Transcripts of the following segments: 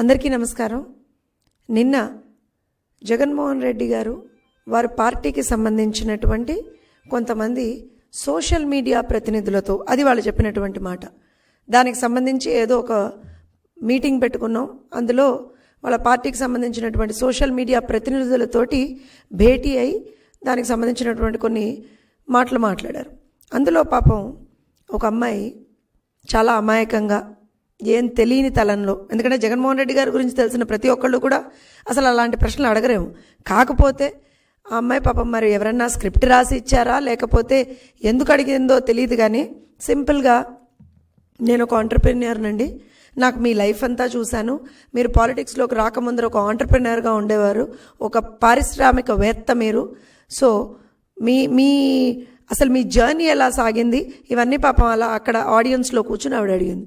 అందరికీ నమస్కారం. నిన్న జగన్మోహన్ రెడ్డి గారు వారి పార్టీకి సంబంధించినటువంటి కొంతమంది సోషల్ మీడియా ప్రతినిధులతో అది వాళ్ళు చెప్పినటువంటి మాట. దానికి సంబంధించి ఏదో ఒక మీటింగ్ పెట్టుకున్నాం. అందులో వాళ్ళ పార్టీకి సంబంధించినటువంటి సోషల్ మీడియా ప్రతినిధులతోటి భేటీ అయి దానికి సంబంధించినటువంటి కొన్ని మాటలు మాట్లాడారు. అందులో పాపం ఒక అమ్మాయి చాలా అమాయకంగా ఏం తెలియని తలంలో. ఎందుకంటే జగన్మోహన్ రెడ్డి గారి గురించి తెలిసిన ప్రతి ఒక్కళ్ళు కూడా అసలు అలాంటి ప్రశ్నలు అడగరేము. కాకపోతే ఆ అమ్మాయి పాపం మరి ఎవరన్నా స్క్రిప్ట్ రాసి ఇచ్చారా? లేకపోతే ఎందుకు అడిగిందో తెలియదు కానీ సింపుల్గా నేను ఒక ఆంటర్ప్రెన్యూర్నండి నాకు మీ లైఫ్ అంతా చూశాను. మీరు పాలిటిక్స్లోకి రాకముందర ఒక ఆంటర్ప్రెన్యూర్గా ఉండేవారు. ఒక పారిశ్రామికవేత్త మీరు. సో మీ మీ అసలు మీ జర్నీ ఎలా సాగింది? ఇవన్నీ పాపం అలా అక్కడ ఆడియన్స్లో కూర్చుని ఆవిడ అడిగింది.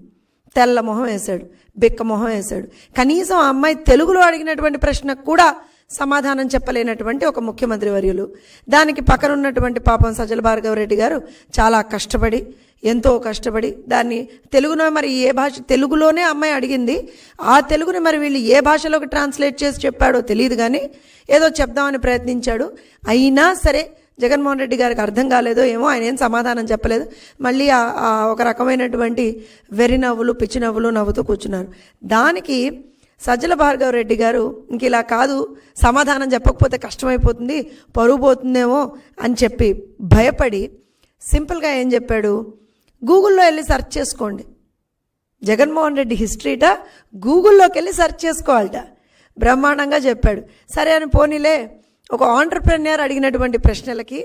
తెల్ల మొహం వేశాడు బిక్క మొహం వేశాడు. కనీసం ఆ అమ్మాయి తెలుగులో అడిగినటువంటి ప్రశ్నకు కూడా సమాధానం చెప్పలేనటువంటి ఒక ముఖ్యమంత్రి వర్యులు. దానికి పక్కన ఉన్నటువంటి పాపం సజ్జల భార్గవ రెడ్డి గారు చాలా కష్టపడి ఎంతో కష్టపడి దాన్ని తెలుగులో మరి ఏ భాష తెలుగులోనే అమ్మాయి అడిగింది. ఆ తెలుగుని మరి వీళ్ళు ఏ భాషలోకి ట్రాన్స్లేట్ చేసి చెప్పాడో తెలియదు కానీ ఏదో చెప్దామని ప్రయత్నించాడు. అయినా సరే జగన్మోహన్ రెడ్డి గారికి అర్థం కాలేదో ఏమో ఆయన ఏం సమాధానం చెప్పలేదు. మళ్ళీ ఆ- ఒక రకమైనటువంటి వెర్రి నవ్వులు పిచ్చి నవ్వులు నవ్వుతూ కూర్చున్నారు. దానికి సజ్జల భార్గవ రెడ్డి గారు ఇంక ఇలా కాదు సమాధానం చెప్పకపోతే కష్టమైపోతుంది పరువు పోతుందేమో అని చెప్పి భయపడి సింపుల్గా ఏం చెప్పాడు? గూగుల్లో వెళ్ళి సెర్చ్ చేసుకోండి. జగన్మోహన్ రెడ్డి హిస్టరీట గూగుల్లోకి వెళ్ళి సెర్చ్ చేసుకోవాలట. బ్రహ్మాండంగా చెప్పాడు. సరే అని పోనీలే ఒక ఆంటర్ప్రెన్యూర్ అడిగినటువంటి ప్రశ్నలకి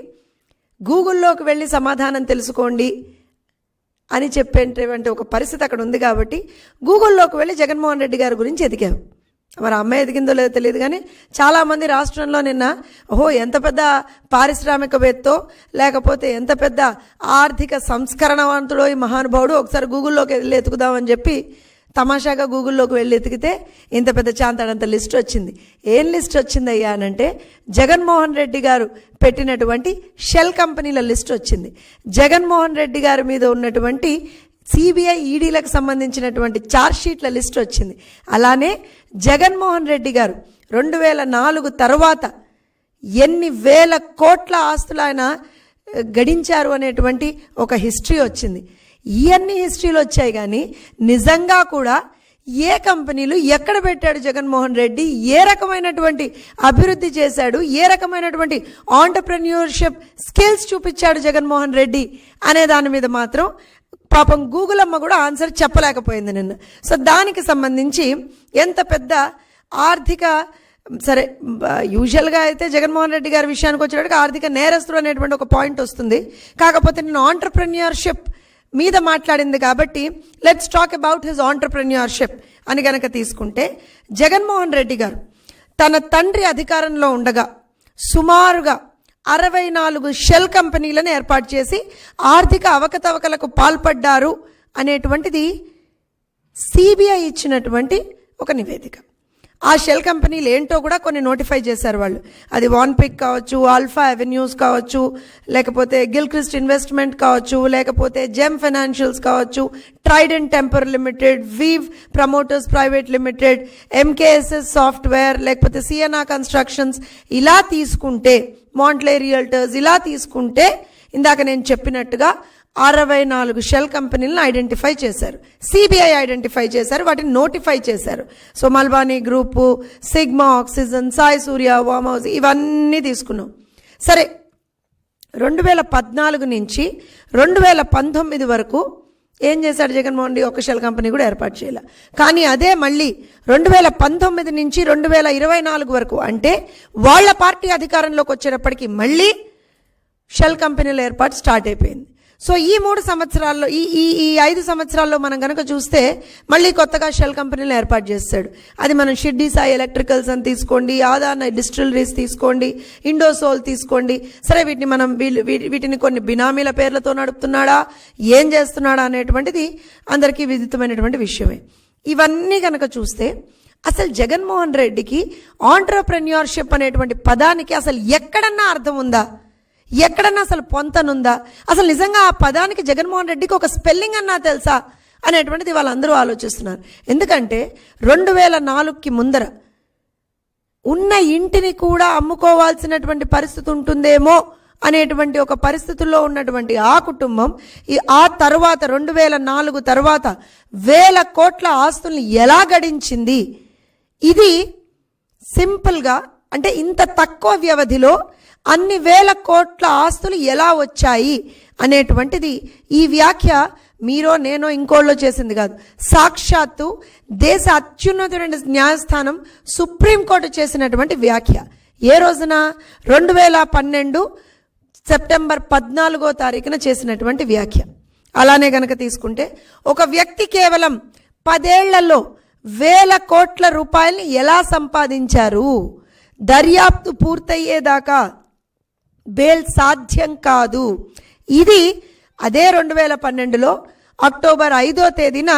గూగుల్లోకి వెళ్ళి సమాధానం తెలుసుకోండి అని చెప్పేటువంటి ఒక పరిస్థితి అక్కడ ఉంది కాబట్టి గూగుల్లోకి వెళ్ళి జగన్మోహన్ రెడ్డి గారి గురించి ఎదిగారు మరి అమ్మాయి ఎదిగిందో లేదో తెలియదు కానీ చాలామంది రాష్ట్రంలో నిన్న ఓహో ఎంత పెద్ద పారిశ్రామికవేత్తో లేకపోతే ఎంత పెద్ద ఆర్థిక సంస్కరణవంతుడో ఈ మహానుభావుడు ఒకసారి గూగుల్లోకి వెళ్ళి ఎతుకుదామని చెప్పి తమాషాగా గూగుల్లోకి వెళ్ళి ఎతికితే ఇంత పెద్ద చాంతాడంత లిస్ట్ వచ్చింది. ఏం లిస్ట్ వచ్చిందయ్యా అని అనంటే జగన్మోహన్ రెడ్డి గారు పెట్టినటువంటి షెల్ కంపెనీల లిస్ట్ వచ్చింది. జగన్మోహన్ రెడ్డి గారి మీద ఉన్నటువంటి సిబిఐ ఈడీలకు సంబంధించినటువంటి షీట్ల లిస్ట్ వచ్చింది. అలానే జగన్మోహన్ రెడ్డి గారు రెండు వేల నాలుగు తర్వాత ఎన్ని వేల కోట్ల ఆస్తులు ఆయన గడించారు అనేటువంటి ఒక హిస్టరీ వచ్చింది. ఇవన్నీ హిస్టరీలు వచ్చాయి కానీ నిజంగా కూడా ఏ కంపెనీలు ఎక్కడ పెట్టాడు జగన్మోహన్ రెడ్డి ఏ రకమైనటువంటి అభివృద్ధి చేశాడు ఏ రకమైనటువంటి ఆంటర్ప్రెన్యూర్షిప్ స్కిల్స్ చూపించాడు జగన్మోహన్ రెడ్డి అనే దాని మీద మాత్రం పాపం గూగుల్ అమ్మ కూడా ఆన్సర్ చెప్పలేకపోయింది నిన్న. సో దానికి సంబంధించి ఎంత పెద్ద ఆర్థిక సరే యూజువల్గా అయితే జగన్మోహన్ రెడ్డి గారి విషయానికి వచ్చేటప్పటికి ఆర్థిక నేరస్తుడు అనేటువంటి ఒక పాయింట్ వస్తుంది. కాకపోతే నేను ఆంటర్ప్రెన్యూర్షిప్ మీద మాట్లాడింది కాబట్టి let's talk about his entrepreneurship అని గనక తీసుకుంటే జగన్మోహన్ రెడ్డి గారు తన తండ్రి అధికారంలో ఉండగా సుమారుగా అరవై నాలుగు షెల్ కంపెనీలను ఏర్పాటు చేసి ఆర్థిక అవకతవకలకు పాల్పడ్డారు అనేటువంటిది సిబిఐ ఇచ్చినటువంటి ఒక నివేదిక. ఆ షెల్ కంపెనీలు ఏంటో కూడా కొన్ని నోటిఫై చేశారు వాళ్ళు. అది వాన్పిక్ కావచ్చు ఆల్ఫా అవెన్యూస్ కావచ్చు లేకపోతే గిల్క్రిస్ట్ ఇన్వెస్ట్మెంట్ కావచ్చు లేకపోతే జెమ్ ఫైనాన్షియల్స్ కావచ్చు Trident temper limited weave promoters private limited MKSS software లేకపోతే సిఎన్ఆ కన్స్ట్రక్షన్స్ ఇలా తీసుకుంటే మాంట్లే రియల్టర్స్ ఇలా తీసుకుంటే ఇందాక నేను చెప్పినట్టుగా అరవై నాలుగు షెల్ కంపెనీలను ఐడెంటిఫై చేశారు. సిబిఐ ఐడెంటిఫై చేశారు. వాటిని నోటిఫై చేశారు. So మల్బానీ group Sigma oxygen Sai Surya వామ్ హౌస్ ఇవన్నీ తీసుకున్నాం. సరే రెండు వేల పద్నాలుగు నుంచి రెండు వేల పంతొమ్మిది వరకు ఏం చేశాడు జగన్మోహన్ రెడ్డి? ఒక షెల్ కంపెనీ కూడా ఏర్పాటు చేయాలి. కానీ అదే మళ్ళీ రెండు వేల పంతొమ్మిది నుంచి రెండు వేల ఇరవై నాలుగు వరకు అంటే వాళ్ళ పార్టీ అధికారంలోకి వచ్చేటప్పటికి మళ్ళీ షెల్ కంపెనీల ఏర్పాటు స్టార్ట్ అయిపోయింది. సో ఈ మూడు సంవత్సరాల్లో ఈ ఈ ఈ ఐదు సంవత్సరాల్లో మనం కనుక చూస్తే మళ్ళీ కొత్తగా షెల్ కంపెనీలు ఏర్పాటు చేస్తాడు. అది మనం షిడ్డీ సాయి ఎలక్ట్రికల్స్ అని తీసుకోండి ఆదాన డిస్టిలరీస్ తీసుకోండి ఇండోసోల్ తీసుకోండి. సరే వీటిని మనం వీళ్ళు వీటిని కొన్ని బినామీల పేర్లతో నడుపుతున్నాడా ఏం చేస్తున్నాడా అనేటువంటిది అందరికీ విదితమైనటువంటి విషయమే. ఇవన్నీ కనుక చూస్తే అసలు జగన్మోహన్ రెడ్డికి ఆంటర్ప్రెన్యూర్షిప్ అనేటువంటి పదానికి అసలు ఎక్కడన్నా అర్థం ఉందా? ఎక్కడన్నా అసలు పొంతనుందా? అసలు నిజంగా ఆ పదానికి జగన్మోహన్ రెడ్డికి ఒక స్పెల్లింగ్ అన్నా తెలుసా? అనేటువంటిది వాళ్ళందరూ ఆలోచిస్తున్నారు. ఎందుకంటే రెండు వేల నాలుగుకి ముందర ఉన్న ఇంటిని కూడా అమ్ముకోవాల్సినటువంటి పరిస్థితి ఉంటుందేమో అనేటువంటి ఒక పరిస్థితుల్లో ఉన్నటువంటి ఆ కుటుంబం ఈ ఆ తర్వాత రెండు వేల నాలుగు తర్వాత వేల కోట్ల ఆస్తుల్ని ఎలా గడించింది? ఇది సింపుల్గా అంటే ఇంత తక్కువ వ్యవధిలో అన్ని వేల కోట్ల ఆస్తులు ఎలా వచ్చాయి అనేటువంటిది ఈ వ్యాఖ్య మీరో నేనో ఇంకోళ్ళో చేసింది కాదు. సాక్షాత్తు దేశ అత్యున్నతమైన న్యాయస్థానం సుప్రీంకోర్టు చేసినటువంటి వ్యాఖ్య. ఏ రోజున? రెండు వేల పన్నెండు సెప్టెంబర్ పద్నాలుగో తారీఖున చేసినటువంటి వ్యాఖ్య. అలానే గనక తీసుకుంటే ఒక వ్యక్తి కేవలం పదేళ్ళలో వేల కోట్ల రూపాయల్ని ఎలా సంపాదించారు? దర్యాప్తు పూర్తయ్యేదాకా బెయిల్ సాధ్యం కాదు. ఇది అదే రెండు వేల పన్నెండులో అక్టోబర్ ఐదో తేదీన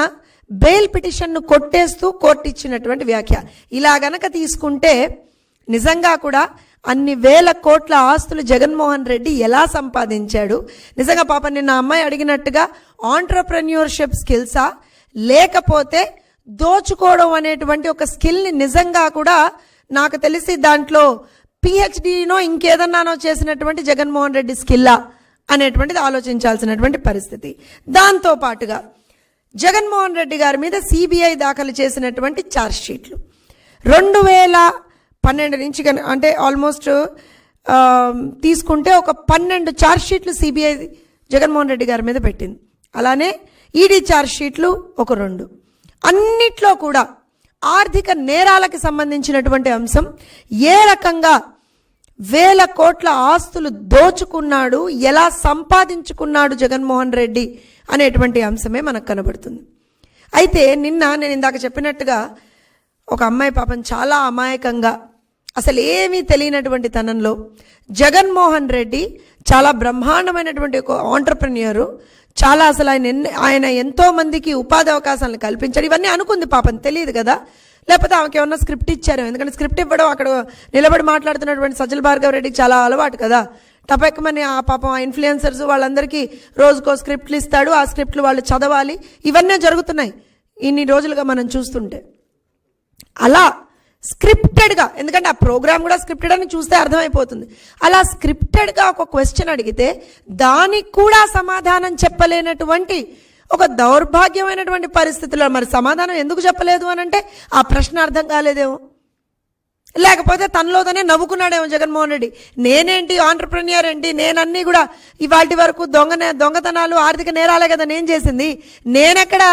బెయిల్ పిటిషన్ను కొట్టేస్తూ కోర్టు ఇచ్చినటువంటి వ్యాఖ్య. ఇలా గనక తీసుకుంటే నిజంగా కూడా అన్ని వేల కోట్ల ఆస్తులు జగన్మోహన్ రెడ్డి ఎలా సంపాదించాడు? నిజంగా పాప నిన్న అమ్మాయి అడిగినట్టుగా ఆంటర్ప్రెన్యూర్షిప్ స్కిల్సా? లేకపోతే దోచుకోవడం అనేటువంటి ఒక స్కిల్ని నిజంగా కూడా నాకు తెలిసి దాంట్లో పిహెచ్డినో ఇంకేదన్నానో చేసినటువంటి జగన్మోహన్ రెడ్డి స్కిల్లా అనేటువంటిది ఆలోచించాల్సినటువంటి పరిస్థితి. దాంతో పాటుగా జగన్మోహన్ రెడ్డి గారి మీద సిబిఐ దాఖలు చేసినటువంటి ఛార్జ్ షీట్లు. రెండు వేల పన్నెండు నుంచి కన- అంటే ఆల్మోస్ట్ తీసుకుంటే ఒక పన్నెండు ఛార్జ్ షీట్లు సిబిఐ జగన్మోహన్ రెడ్డి గారి మీద పెట్టింది. అలానే ఈడీ ఛార్జ్ షీట్లు ఒక రెండు. అన్నిట్లో కూడా ఆర్థిక నేరాలకి సంబంధించినటువంటి అంశం. ఏ రకంగా వేల కోట్ల ఆస్తులు దోచుకున్నాడు ఎలా సంపాదించుకున్నాడు జగన్మోహన్ రెడ్డి అనేటువంటి అంశమే మనకు కనబడుతుంది. అయితే నిన్న నేను ఇందాక చెప్పినట్టుగా ఒక అమ్మాయి పాపం చాలా అమాయకంగా అసలు ఏమీ తెలియనటువంటి తనంలో జగన్మోహన్ రెడ్డి చాలా బ్రహ్మాండమైనటువంటి ఒక ఆంటర్ప్రెన్యూరు చాలా అసలు ఆయన ఆయన ఎంతో మందికి ఉపాధి అవకాశాలను కల్పించాడు. ఇవన్నీ అనుకుంది పాపం తెలియదు కదా? లేకపోతే ఆమెకి ఏమన్నా స్క్రిప్ట్ ఇచ్చారు? ఎందుకంటే స్క్రిప్ట్ ఇవ్వడం అక్కడ నిలబడి మాట్లాడుతున్నటువంటి సజ్జల భార్గవ రెడ్డికి చాలా అలవాటు కదా. టపక్కమని ఆ పాపం ఆ ఇన్ఫ్లుయెన్సర్స్ వాళ్ళందరికీ రోజుకో స్క్రిప్ట్లు ఇస్తాడు. ఆ స్క్రిప్ట్లు వాళ్ళు చదవాలి. ఇవన్నీ జరుగుతున్నాయి. ఇన్ని రోజులుగా మనం చూస్తుంటే. అలా స్క్రిప్టెడ్గా. ఎందుకంటే ఆ ప్రోగ్రామ్ కూడా స్క్రిప్టెడ్ అని చూస్తే అర్థమైపోతుంది. అలా స్క్రిప్టెడ్గా ఒక క్వశ్చన్ అడిగితే దానికి కూడా సమాధానం చెప్పలేనటువంటి ఒక దౌర్భాగ్యమైనటువంటి పరిస్థితిలో మరి సమాధానం ఎందుకు చెప్పలేదు అని అంటే ఆ ప్రశ్న అర్థం కాలేదేమో. లేకపోతే తనలో తనే నవ్వుకున్నాడేమో జగన్మోహన్ రెడ్డి. నేనేంటి ఆంటర్ప్రెన్యూర్ ఏంటి? నేనన్నీ కూడా ఇవాటి వరకు దొంగ దొంగతనాలు ఆర్థిక నేరాలే కదా నేను చేసింది. నేనెక్కడ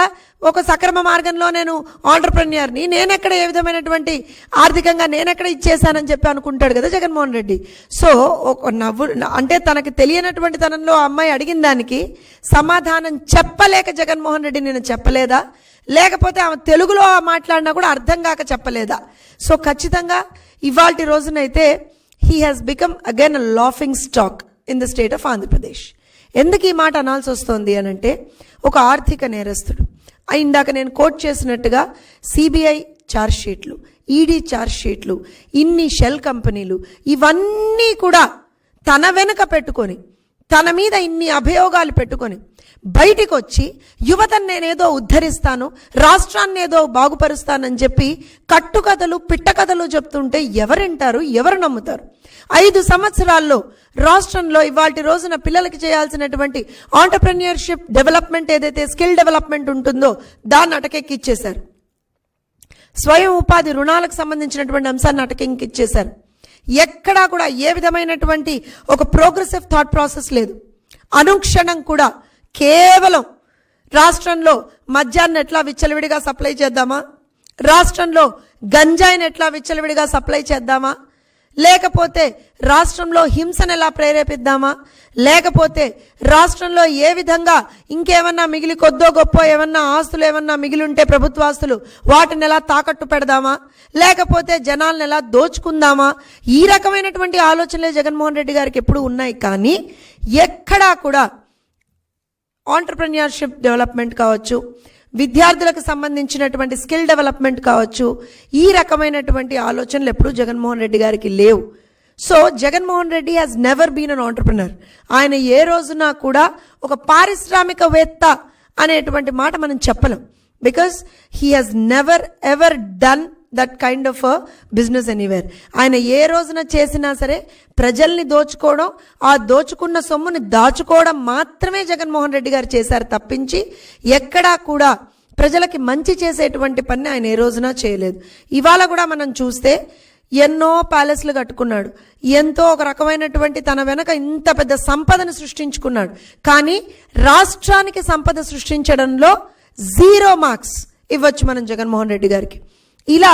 ఒక సక్రమ మార్గంలో నేను ఆంటర్ప్రెన్యూర్ని నేనెక్కడ ఏ విధమైనటువంటి ఆర్థికంగా నేనెక్కడ ఇచ్చేసానని చెప్పి అనుకుంటాడు కదా జగన్మోహన్ రెడ్డి. సో ఒక నవ్వు అంటే తనకి తెలియనటువంటి తనంలో ఆ అమ్మాయి అడిగిన దానికి సమాధానం చెప్పలేక జగన్మోహన్ రెడ్డి నేను చెప్పలేదా? లేకపోతే ఆమె తెలుగులో మాట్లాడినా కూడా అర్థం కాక చెప్పలేదా? సో ఖచ్చితంగా ఇవాళ రోజునైతే he has become again a laughing stock in the state of Andhra Pradesh ఎందుకు ఈ మాట అనాల్సి వస్తుంది అని అంటే ఒక ఆర్థిక నేరస్తుడు. ఇందాక నేను కోట్ చేసినట్టుగా సిబిఐ ఛార్జ్ షీట్లు ఈడీ ఛార్జ్ షీట్లు ఇన్ని షెల్ కంపెనీలు ఇవన్నీ కూడా తన వెనుక పెట్టుకొని తన మీద ఇన్ని అభియోగాలు పెట్టుకొని బయటికి వచ్చి యువతను నేనేదో ఉద్ధరిస్తాను రాష్ట్రాన్ని ఏదో బాగుపరుస్తానని చెప్పి కట్టుకథలు పిట్టకథలు చెప్తుంటే ఎవరింటారు ఎవరు నమ్ముతారు? ఐదు సంవత్సరాల్లో రాష్ట్రంలో ఇవాటి రోజున పిల్లలకి చేయాల్సినటువంటి ఆంటర్ప్రెన్యూర్షిప్ డెవలప్మెంట్ ఏదైతే స్కిల్ డెవలప్మెంట్ ఉంటుందో దాన్ని అటకెక్కిచ్చేశారు స్వయం ఉపాధి రుణాలకు సంబంధించినటువంటి అంశాన్ని అటకెక్కిచ్చేశారు ఎక్కడా కూడా ఏ విధమైనటువంటి ఒక ప్రోగ్రెసివ్ థాట్ ప్రాసెస్ లేదు. అనుక్షణం కూడా కేవలం రాష్ట్రంలో మద్యాన్ని ఎట్లా విచ్చలవిడిగా సప్లై చేద్దామా? రాష్ట్రంలో గంజాయిని ఎట్లా విచ్చలవిడిగా సప్లై చేద్దామా? లేకపోతే రాష్ట్రంలో హింసను ఎలా ప్రేరేపిద్దామా? లేకపోతే రాష్ట్రంలో ఏ విధంగా ఇంకేమన్నా మిగిలి కొద్దో గొప్ప ఏమన్నా ఆస్తులు ఏమన్నా మిగిలి ఉంటే ప్రభుత్వ ఆస్తులు వాటిని ఎలా తాకట్టు పెడదామా? లేకపోతే జనాలను ఎలా దోచుకుందామా? ఈ రకమైనటువంటి ఆలోచనలే జగన్మోహన్ రెడ్డి గారికి ఎప్పుడు ఉన్నాయి. కానీ ఎక్కడా కూడా ఆంటర్ప్రెన్యూర్షిప్ డెవలప్మెంట్ కావచ్చు విద్యార్థులకు సంబంధించినటువంటి స్కిల్ డెవలప్మెంట్ కావచ్చు ఈ రకమైనటువంటి ఆలోచనలు ఎప్పుడూ జగన్మోహన్ రెడ్డి గారికి లేవు. So Jaganmohan Reddy has never been an entrepreneur ఆయన ఏ రోజున కూడా ఒక పారిశ్రామికవేత్త అనేటువంటి మాట మనం చెప్పలేం. Because he has never ever done that kind of business anywhere ఆయన ఏ రోజున చేసినా సరే ప్రజల్ని దోచుకోవడం ఆ దోచుకున్న సొమ్ముని దాచుకోవడం మాత్రమే జగన్మోహన్ రెడ్డి గారు చేశారు తప్పించి ఎక్కడా కూడా ప్రజలకి మంచి చేసేటువంటి పని ఆయన ఏ రోజున చేయలేదు. ఇవాళ కూడా మనం చూస్తే ఎన్నో ప్యాలెస్లు కట్టుకున్నాడు. ఎంతో ఒక రకమైనటువంటి తన వెనక ఇంత పెద్ద సంపదను సృష్టించుకున్నాడు. కానీ రాష్ట్రానికి సంపద సృష్టించడంలో జీరో మార్క్స్ ఇవ్వచ్చు మనం జగన్మోహన్ రెడ్డి గారికి. ఇలా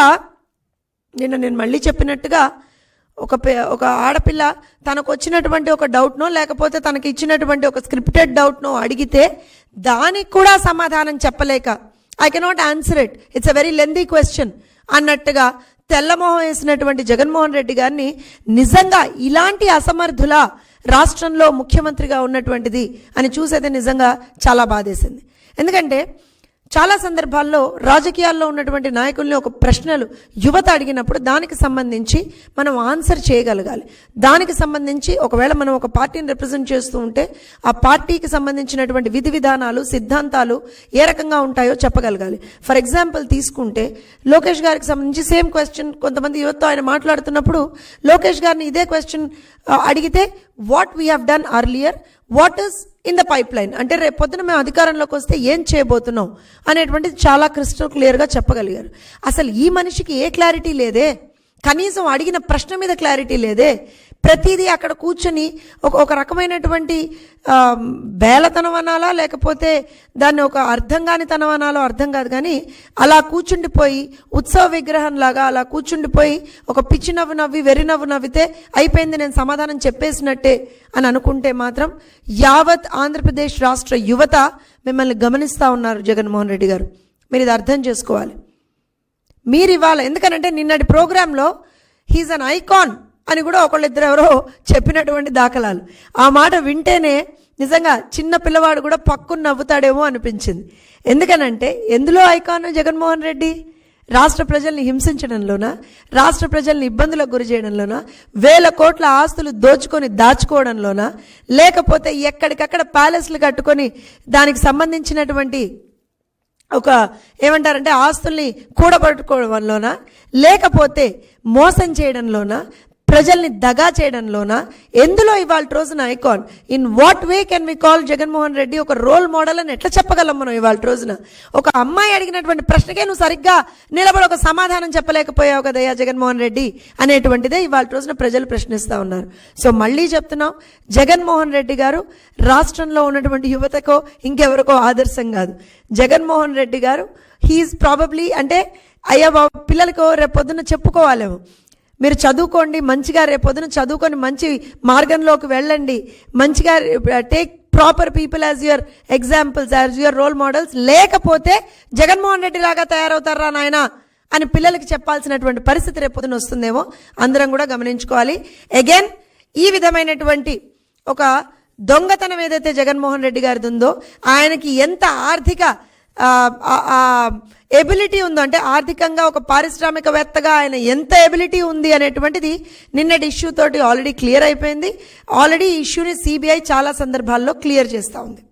నిన్న నేను మళ్ళీ చెప్పినట్టుగా ఒక పే- ఒక ఆడపిల్ల తనకు వచ్చినటువంటి ఒక డౌట్నో లేకపోతే తనకి ఇచ్చినటువంటి ఒక స్క్రిప్టెడ్ డౌట్నో అడిగితే దానికి కూడా సమాధానం చెప్పలేక I cannot answer it it's a very lengthy question అన్నట్టుగా తెల్లమోహం వేసినటువంటి జగన్మోహన్ రెడ్డి గారిని నిజంగా ఇలాంటి అసమర్థుల రాష్ట్రంలో ముఖ్యమంత్రిగా ఉన్నటువంటిది అని చూసేది నిజంగా చాలా బాధేసింది. ఎందుకంటే చాలా సందర్భాల్లో రాజకీయాల్లో ఉన్నటువంటి నాయకుల్ని ఒక ప్రశ్నలు యువత అడిగినప్పుడు దానికి సంబంధించి మనం ఆన్సర్ చేయగలగాలి. దానికి సంబంధించి ఒకవేళ మనం ఒక పార్టీని రిప్రజెంట్ చేస్తూ ఉంటే ఆ పార్టీకి సంబంధించినటువంటి విధి విధానాలు సిద్ధాంతాలు ఏ రకంగా ఉంటాయో చెప్పగలగాలి. ఫర్ ఎగ్జాంపుల్ తీసుకుంటే లోకేష్ గారికి సంబంధించి సేమ్ క్వశ్చన్ కొంతమంది యువతతో ఆయన మాట్లాడుతున్నప్పుడు లోకేష్ గారిని ఇదే క్వశ్చన్ అడిగితే what we have done earlier what is in the pipeline అంటే రేపు పొద్దున మేము అధికారంలోకి వస్తే ఏం చేయబోతున్నాం అనేటువంటిది చాలా క్రిస్టల్ క్లియర్గా చెప్పగలిగారు. అసలు ఈ మనిషికి ఏ క్లారిటీ లేదే? కనీసం అడిగిన ప్రశ్న మీద క్లారిటీ లేదే? ప్రతిదీ అక్కడ కూర్చొని ఒక ఒక రకమైనటువంటి బేలతనం అనాలా లేకపోతే దాన్ని ఒక అర్థం కాని తనం అనాలో అర్థం కాదు కానీ అలా కూర్చుండిపోయి ఉత్సవ విగ్రహంలాగా అలా కూర్చుండిపోయి ఒక పిచ్చి నవ్వు నవ్వి వెర్రి నవ్వు నవ్వితే అయిపోయింది నేను సమాధానం చెప్పేసినట్టే అని అనుకుంటే మాత్రం యావత్ ఆంధ్రప్రదేశ్ రాష్ట్ర యువత మిమ్మల్ని గమనిస్తూ ఉన్నారు జగన్మోహన్ రెడ్డి గారు. మీరు ఇది అర్థం చేసుకోవాలి. మీరు ఇవాళ ఎందుకనంటే నిన్నటి ప్రోగ్రాంలో హీజ్ అన్ ఐకాన్. అని కూడా ఒకళ్ళిద్దరు ఎవరో చెప్పినటువంటి దాఖలాలు. ఆ మాట వింటేనే నిజంగా చిన్న పిల్లవాడు కూడా పక్కున నవ్వుతాడేమో అనిపించింది. ఎందుకనంటే ఎందులో ఐకాన్ జగన్మోహన్ రెడ్డి? రాష్ట్ర ప్రజల్ని హింసించడంలోనా? రాష్ట్ర ప్రజల్ని ఇబ్బందులకు గురి చేయడంలోనా? వేల కోట్ల ఆస్తులు దోచుకొని దాచుకోవడంలోనా? లేకపోతే ఎక్కడికక్కడ ప్యాలెస్లు కట్టుకొని దానికి సంబంధించినటువంటి ఒక ఏమంటారంటే ఆస్తుల్ని కూడబట్టుకోవడంలోనా? లేకపోతే మోసం చేయడంలోనా? ప్రజల్ని దగా చేయడంలోనా ఎందులో ఇవాళ రోజున icon? In what way can we call Jaganmohan Reddy ఒక రోల్ మోడల్ అని ఎట్లా చెప్పగలం మనం ఇవాళ రోజున? ఒక అమ్మాయి అడిగినటువంటి ప్రశ్నకే నువ్వు సరిగ్గా నిలబడి ఒక సమాధానం చెప్పలేకపోయావు కదయ్యా జగన్మోహన్ రెడ్డి అనేటువంటిదే ఇవాళ రోజున ప్రజలు ప్రశ్నిస్తూ ఉన్నారు. సో మళ్ళీ చెప్తున్నాం జగన్మోహన్ రెడ్డి గారు రాష్ట్రంలో ఉన్నటువంటి యువతకో ఇంకెవరికో ఆదర్శం కాదు. జగన్మోహన్ రెడ్డి గారు హీఈస్ ప్రాబబ్లీ అంటే అయ్యా బాబు రేపు రేపొద్దున చెప్పుకోవాలేమో. మీరు చదువుకోండి మంచిగా రేపొద్దున చదువుకొని మంచి మార్గంలోకి వెళ్ళండి. మంచిగా take proper people as your examples as your role models లేకపోతే జగన్మోహన్ రెడ్డి లాగా తయారవుతారా నాయన అని పిల్లలకి చెప్పాల్సినటువంటి పరిస్థితి రేపొద్దున వస్తుందేమో అందరం కూడా గమనించుకోవాలి. అగైన్ ఈ విధమైనటువంటి ఒక దొంగతనం ఏదైతే జగన్మోహన్ రెడ్డి గారిది ఉందో ఆయనకి ఎంత ఆర్థిక ఎబిలిటీ ఉందో అంటే ఆర్థికంగా ఒక పారిశ్రామికవేత్తగా ఆయన ఎంత ఎబిలిటీ ఉంది అనేటువంటిది నిన్నటి ఇష్యూ తోటి ఆల్రెడీ క్లియర్ అయిపోయింది. ఆల్రెడీ ఈ ఇష్యూని సిబిఐ చాలా సందర్భాల్లో క్లియర్ చేస్తూ ఉంది.